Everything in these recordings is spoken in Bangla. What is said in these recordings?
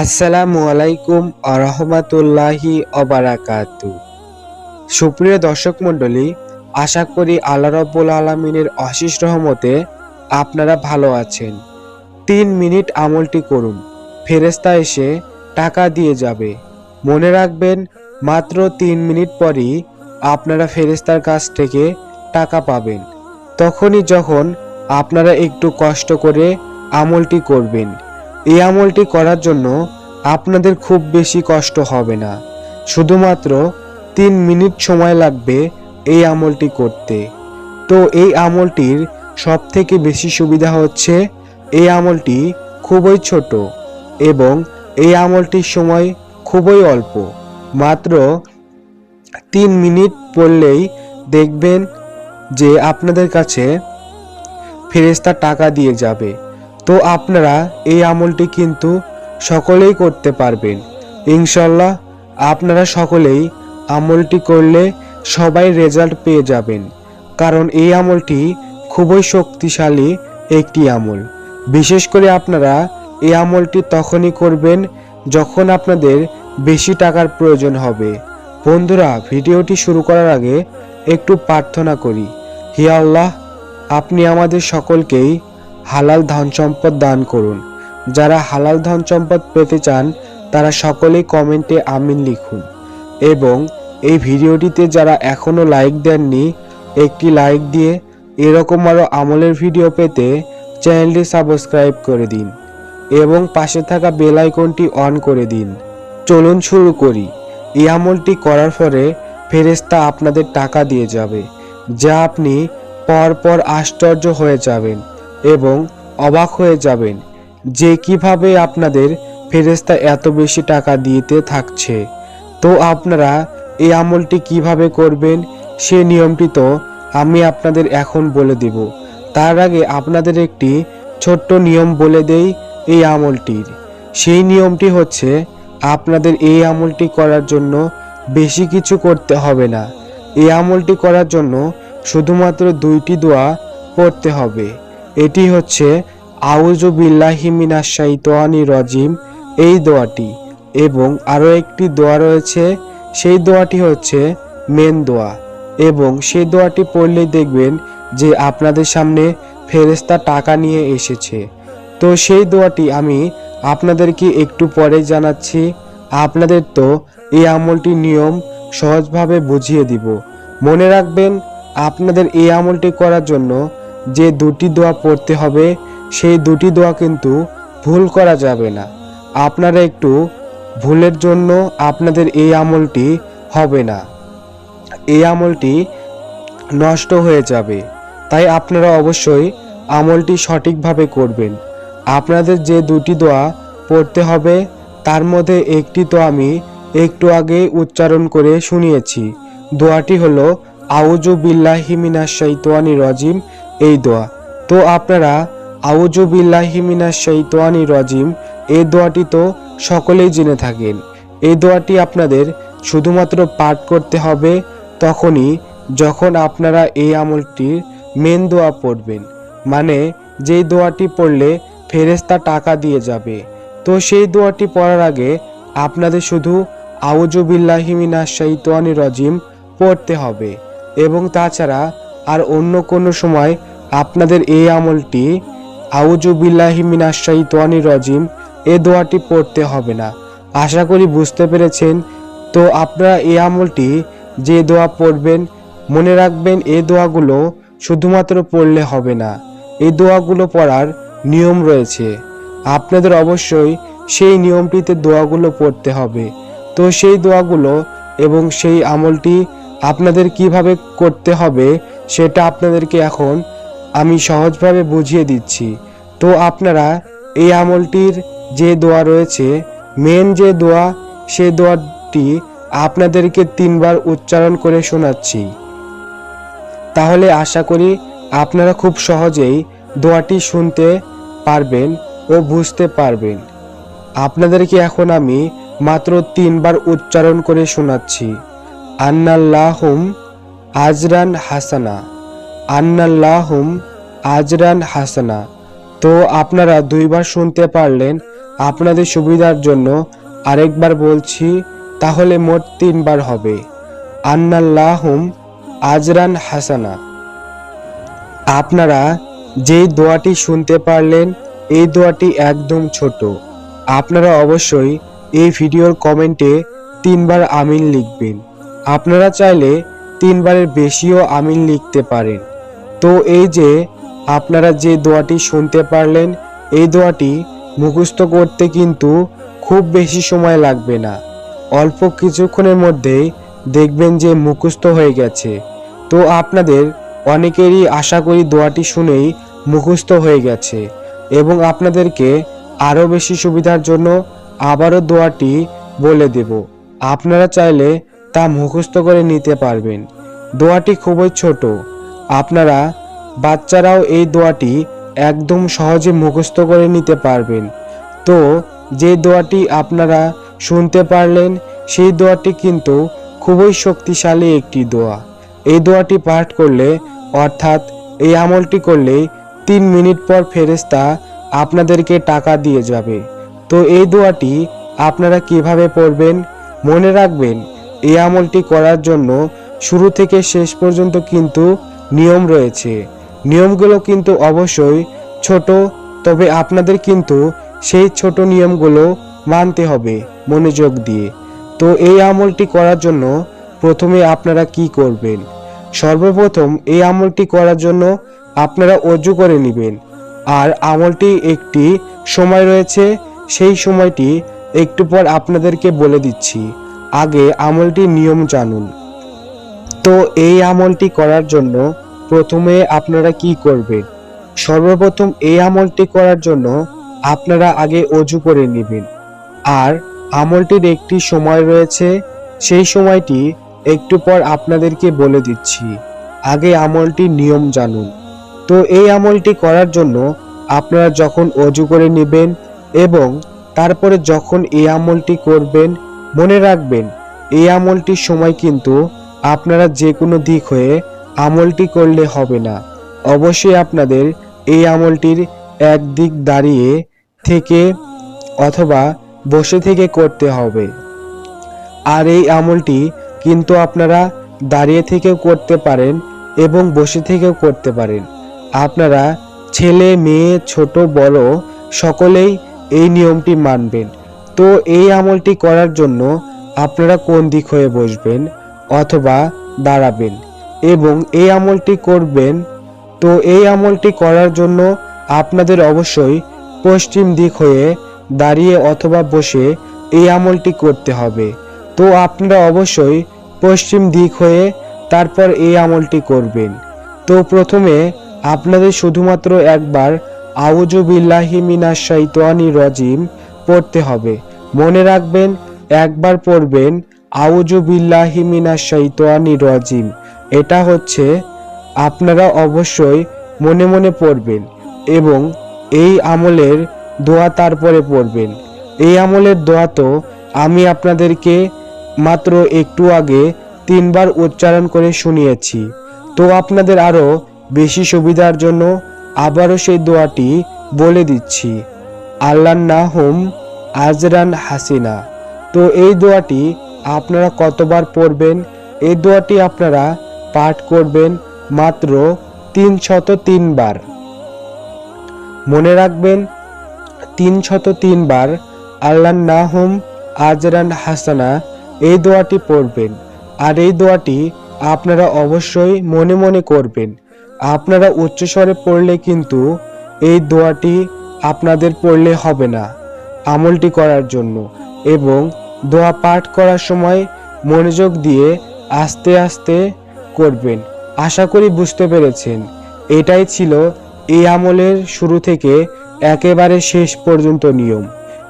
আসসালামু আলাইকুম আরহামাতুল্লাহি অবারাকাতু সুপ্রিয় দর্শক মণ্ডলী, আশা করি আল্লাহ রব্বুল আলমিনের অশিস রহমতে আপনারা ভালো আছেন। তিন মিনিট আমলটি করুন ফেরেস্তা এসে টাকা দিয়ে যাবে। মনে রাখবেন, মাত্র তিন মিনিট পরই আপনারা ফেরেস্তার কাছ থেকে টাকা পাবেন। তখনই যখন আপনারা একটু কষ্ট করে আমলটি করবেন এই আমলটি করার জন্য আপনাদের খুব বেশি কষ্ট হবে না। শুধুমাত্র তিন মিনিট সময় লাগবে এই আমলটি করতে। তো এই আমলটির সব থেকে বেশি সুবিধা হচ্ছে, এই আমলটি খুবই ছোট এবং এই আমলটির সময় খুবই অল্প। মাত্র তিন মিনিট পড়লেই দেখবেন যে আপনাদের কাছে ফেরেস্তা টাকা দিয়ে যাবে। তো আপনারা এই আমলটি কিন্তু সকলেই করতে পারবেন। ইনশাল্লাহ আপনারা সকলেই আমলটি করলে সবাই রেজাল্ট পেয়ে যাবেন। কারণ এই আমলটি খুবই শক্তিশালী একটি আমল। বিশেষ করে আপনারা এই আমলটি তখনই করবেন যখন আপনাদের বেশি টাকার প্রয়োজন হবে। বন্ধুরা, ভিডিওটি শুরু করার আগে একটু প্রার্থনা করি। হি আল্লাহ, আপনি আমাদের সকলকেই হালাল ধন সম্পদ দান করুন। যারা হালাল ধন সম্পদ পেতে চান, তারা সকলেই কমেন্টে আমিন লিখুন। এবং এই ভিডিওটিতে যারা এখনও লাইক দেননি, একটি লাইক দিয়ে এরকম আরও আমলের ভিডিও পেতে চ্যানেলটি সাবস্ক্রাইব করে দিন এবং পাশে থাকা বেল আইকনটি অন করে দিন। চলুন শুরু করি। এই আমলটি করার পরে ফেরেস্তা আপনাদের টাকা দিয়ে যাবে, যা আপনি পরপর আশ্চর্য হয়ে যাবেন। এবং অবাক হয়ে যাবেন যে কীভাবে আপনাদের ফেরেস্তা এত বেশি টাকা দিতে থাকছে। তো আপনারা এই আমলটি কীভাবে করবেন সে নিয়মটি তো আমি আপনাদের এখন বলে দেব। তার আগে আপনাদের একটি ছোট্ট নিয়ম বলে দেই এই আমলটির। সেই নিয়মটি হচ্ছে আপনাদের এই আমলটি করার জন্য বেশি কিছু করতে হবে না। এই আমলটি করার জন্য শুধুমাত্র দুইটি দোয়া পড়তে হবে। এটি হচ্ছে আউজু রজিম এই দোয়াটি। এবং আরও একটি দোয়া রয়েছে, সেই দোয়াটি হচ্ছে মেন দোয়া। এবং সেই দোয়াটি পড়লেই দেখবেন যে আপনাদের সামনে ফেরেস্তা টাকা নিয়ে এসেছে। তো সেই দোয়াটি আমি আপনাদেরকে একটু পরে জানাচ্ছি। আপনাদের তো এই আমলটি নিয়ম সহজভাবে বুঝিয়ে দিব। মনে রাখবেন, আপনাদের এই আমলটি করার জন্য যে দুটি দোয়া পড়তে হবে, সেই দুটি দোয়া কিন্তু ভুল করা যাবে না। আপনারা একটু ভুলের জন্য আপনাদের এই আমলটি হবে না। এই আমলটি নষ্ট হয়ে যাবে। তাই আপনারা অবশ্যই আমলটি সঠিকভাবে করবেন। আপনাদের যে দুটি দোয়া পড়তে হবে, তার মধ্যে একটি তো আমি একটু আগে উচ্চারণ করে শুনিয়েছি। দোয়াটি হলো আউজু বিল্লাহি মিনাশ শাইতানি রজিম এই দোয়া। তো আপনারা আউজু বিল্লাহি মিনাশ শাইতানি রজিম, এই দোয়াটি তো সকলেই জেনে থাকেন। এই দোয়াটি আপনাদের শুধুমাত্র পাঠ করতে হবে, তখনই যখন আপনারা এই আমলটির মেন দোয়া পড়বেন। মানে যেই দোয়াটি পড়লে ফেরেস্তা টাকা দিয়ে যাবে। তো সেই দোয়াটি পড়ার আগে আপনাদের শুধু আউজু বিল্লাহি মিনাশ শাইতানি রজিম পড়তে হবে। এবং তাছাড়া আর অন্য কোনো সময় আপনাদের এই আমলটি আউজু বিল্লাহি মিনাশ শাইতানি রজিম এ দোয়াটি পড়তে হবে না। আশা করি বুঝতে পেরেছেন? তো আপনারা এই আমলটি যে দোয়া পড়বেন, মনে রাখবেন এই দোয়াগুলো শুধুমাত্র পড়লে হবে না। এই দোয়াগুলো পড়ার নিয়ম রয়েছে। আপনাদের অবশ্যই সেই নিয়মটিতে দোয়াগুলো পড়তে হবে। তো সেই দোয়াগুলো এবং সেই আমলটি আপনাদের কীভাবে করতে হবে সেটা আপনাদেরকে এখন আমি সহজভাবে বুঝিয়ে দিচ্ছি। তো আপনারা এই আমলটির যে দোয়া রয়েছে মেন যে দোয়া সেই দোয়াটি আপনাদেরকে তিনবার উচ্চারণ করে শোনাচ্ছি। তাহলে আশা করি আপনারা খুব সহজেই দোয়াটি শুনতে পারবেন ও বুঝতে পারবেন। আপনাদেরকে এখন আমি মাত্র তিনবার উচ্চারণ করে শোনাচ্ছি। আন্নাল্লাহুম আজরান হাসানা। আন্নাল্লাহুম আজরান হাসানা। তো আপনারা দুইবার শুনতে পারলেন আপনাদের সুবিধার জন্য আরেকবার বলছি, তাহলে মোট তিনবার হবে। আন্নাল্লাহুম আজরান হাসানা। আপনারা যেই দোয়াটি শুনতে পারলেন, এই দোয়াটি একদম ছোট। আপনারা অবশ্যই এই ভিডিওর কমেন্টে তিনবার আমিন লিখবেন। আপনারা চাইলে তিনবারের বেশিও আমিন লিখতে পারেন। তো এই যে, আপনারা যে দোয়াটি শুনতে পারলেন, এই দোয়াটি মুখস্থ করতে কিন্তু খুব বেশি সময় লাগবে না। অল্প কিছুক্ষণের মধ্যেই দেখবেন যে মুখস্থ হয়ে গেছে। তো আপনাদের অনেকেরই আশা করি দোয়াটি শুনেই মুখস্থ হয়ে গেছে এবং আপনাদেরকে আরও বেশি সুবিধার জন্য আবারও দোয়াটি বলে দেব। আপনারা চাইলে তা মুখস্থ করে নিতে পারবেন। দোয়াটি খুবই ছোট। আপনারা বাচ্চারাও এই দোয়াটি একদম সহজে মুখস্থ করে নিতে পারবেন। তো, যে দোয়াটি আপনারা শুনতে পারলেন, সেই দোয়াটি কিন্তু খুবই শক্তিশালী একটি দোয়া। এই দোয়াটি পাঠ করলে, অর্থাৎ এই আমলটি করলে তিন মিনিট পর ফেরেস্তা আপনাদেরকে টাকা দিয়ে যাবে। তো, এই দোয়াটি আপনারা কীভাবে পড়বেন? মনে রাখবেন এই আমলটি করার জন্য শুরু থেকে শেষ পর্যন্ত কিন্তু নিয়ম রয়েছে। নিয়মগুলো কিন্তু অবশ্যই ছোট, তবে আপনাদের কিন্তু সেই ছোট নিয়মগুলো মানতে হবে মনোযোগ দিয়ে। তো এই আমলটি করার জন্য প্রথমে আপনারা কি করবেন? সর্বপ্রথম এই আমলটি করার জন্য আপনারা অজু করে নেবেন। আর আমলটি একটি সময় রয়েছে, সেই সময়টি একটু পর আপনাদেরকে বলে দিচ্ছি। আগে আমলটির নিয়ম জানুন। তো এই আমলটি করার জন্য প্রথমে আপনারা কি করবেন সর্বপ্রথম এই আমলটি করার জন্য আপনারা আগে অজু করে নেবেন। আর আমলটির একটি সময় রয়েছে, সেই সময়টি একটু পর আপনাদেরকে বলে দিচ্ছি। আগে আমলটি নিয়ম জানুন। তো এই আমলটি করার জন্য আপনারা যখন অজু করে নেবেন এবং তারপরে যখন এই আমলটি করবেন মনে রাখবেন, এই আমলটির সময় কিন্তু আপনারা যে কোনো দিক হয়ে আমলটি করলে হবে না। অবশ্যই আপনাদের এই আমলটির এক দিক দাঁড়িয়ে থেকে অথবা বসে থেকে করতে হবে। আর এই আমলটি কিন্তু আপনারা দাঁড়িয়ে থেকেও করতে পারেন এবং বসে থেকেও করতে পারেন। আপনারা ছেলে, মেয়ে, ছোট, বড় সকলেই এই নিয়মটি মানবেন। তো এই আমলটি করার জন্য আপনারা কোন দিক হয়ে বসবেন অথবা দাঁড়াবেন? এবং এই আমলটি করবেন, তো এই আমলটি করার জন্য আপনাদের অবশ্যই পশ্চিম দিক হয়ে দাঁড়িয়ে অথবা বসে এই আমলটি করতে হবে। তো আপনারা অবশ্যই পশ্চিম দিক হয়ে তারপর এই আমলটি করবেন। তো প্রথমে আপনাদের শুধুমাত্র একবার আউজু বিল্লাহি মিনাশ শাইতানি রজিম পড়তে হবে। মনে রাখবেন, একবার পড়বেন আউজু বিল্লাহি মিনাশ শাইতানি রজিম। এটা হচ্ছে, আপনারা অবশ্যই মনে মনে পড়বেন এবং এই আমলের দোয়া তারপরে পড়বেন। এই আমলের দোয়া তো আমি আপনাদেরকে মাত্র একটু আগে তিনবার উচ্চারণ করে শুনিয়েছি। তো আপনাদের আরও বেশি সুবিধার জন্য আবারও সেই দোয়াটি বলে দিচ্ছি। আল্লাহ নাহুম আজরান হাসিনা। তো এই দোয়াটি আপনারা কতবার পড়বেন? এই দোয়াটি আপনারা পাঠ করবেন মাত্র তিন শত তিনবার মনে রাখবেন তিন শত তিনবার আল্লাহ নাহুম আজরান হাসানা এই দোয়াটি পড়বেন। আর এই দোয়াটি আপনারা অবশ্যই মনে মনে করবেন। আপনারা উচ্চস্বরে পড়লে কিন্তু এই দোয়াটি আপনাদের পড়লে হবে না আমলটি করার জন্য এবং দোয়া পাঠ করার সময় মনোযোগ দিয়ে আস্তে আস্তে করবেন। আশা করি বুঝতে পেরেছেন। এটাই ছিল এই আমলের শুরু থেকে একেবারে শেষ পর্যন্ত নিয়ম।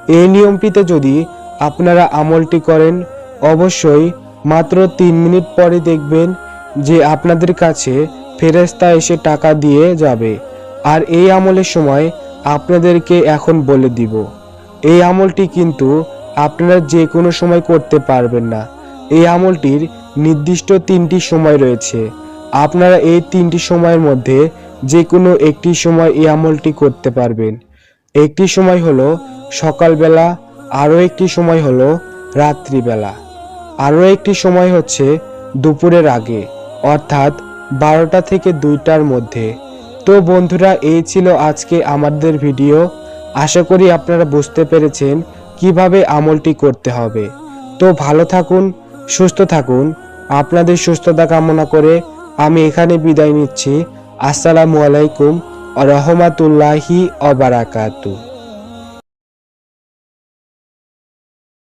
এই নিয়মটিতে যদি আপনারা আমলটি করেন, অবশ্যই মাত্র তিন মিনিট পরে দেখবেন যে আপনাদের কাছে ফেরেস্তা এসে টাকা দিয়ে যাবে। আর এই আমলের সময় আপনাদেরকে এখন বলে দিব, এই আমলটি কিন্তু আপনারা যে কোনো সময় করতে পারবেন না। এই আমলটির নির্দিষ্ট তিনটি সময় রয়েছে। আপনারা এই তিনটি সময়ের মধ্যে যে কোনো একটি সময় এই আমলটি করতে পারবেন। একটি সময় হলো সকালবেলা, আরও একটি সময় হলো রাত্রিবেলা। আরও একটি সময় হচ্ছে দুপুরের আগে, অর্থাৎ বারোটা থেকে দুইটার মধ্যে। তো বন্ধুরা, এই ছিল আজকে আমাদের ভিডিও। আশা করি আপনারা বুঝতে পেরেছেন কীভাবে আমলটি করতে হবে। তো ভালো থাকুন, সুস্থ থাকুন। আপনাদের সুস্থতা কামনা করে আমি এখানে বিদায় নিচ্ছি। আসসালামু আলাইকুম রহমাতুল্লাহি অবারাকাতু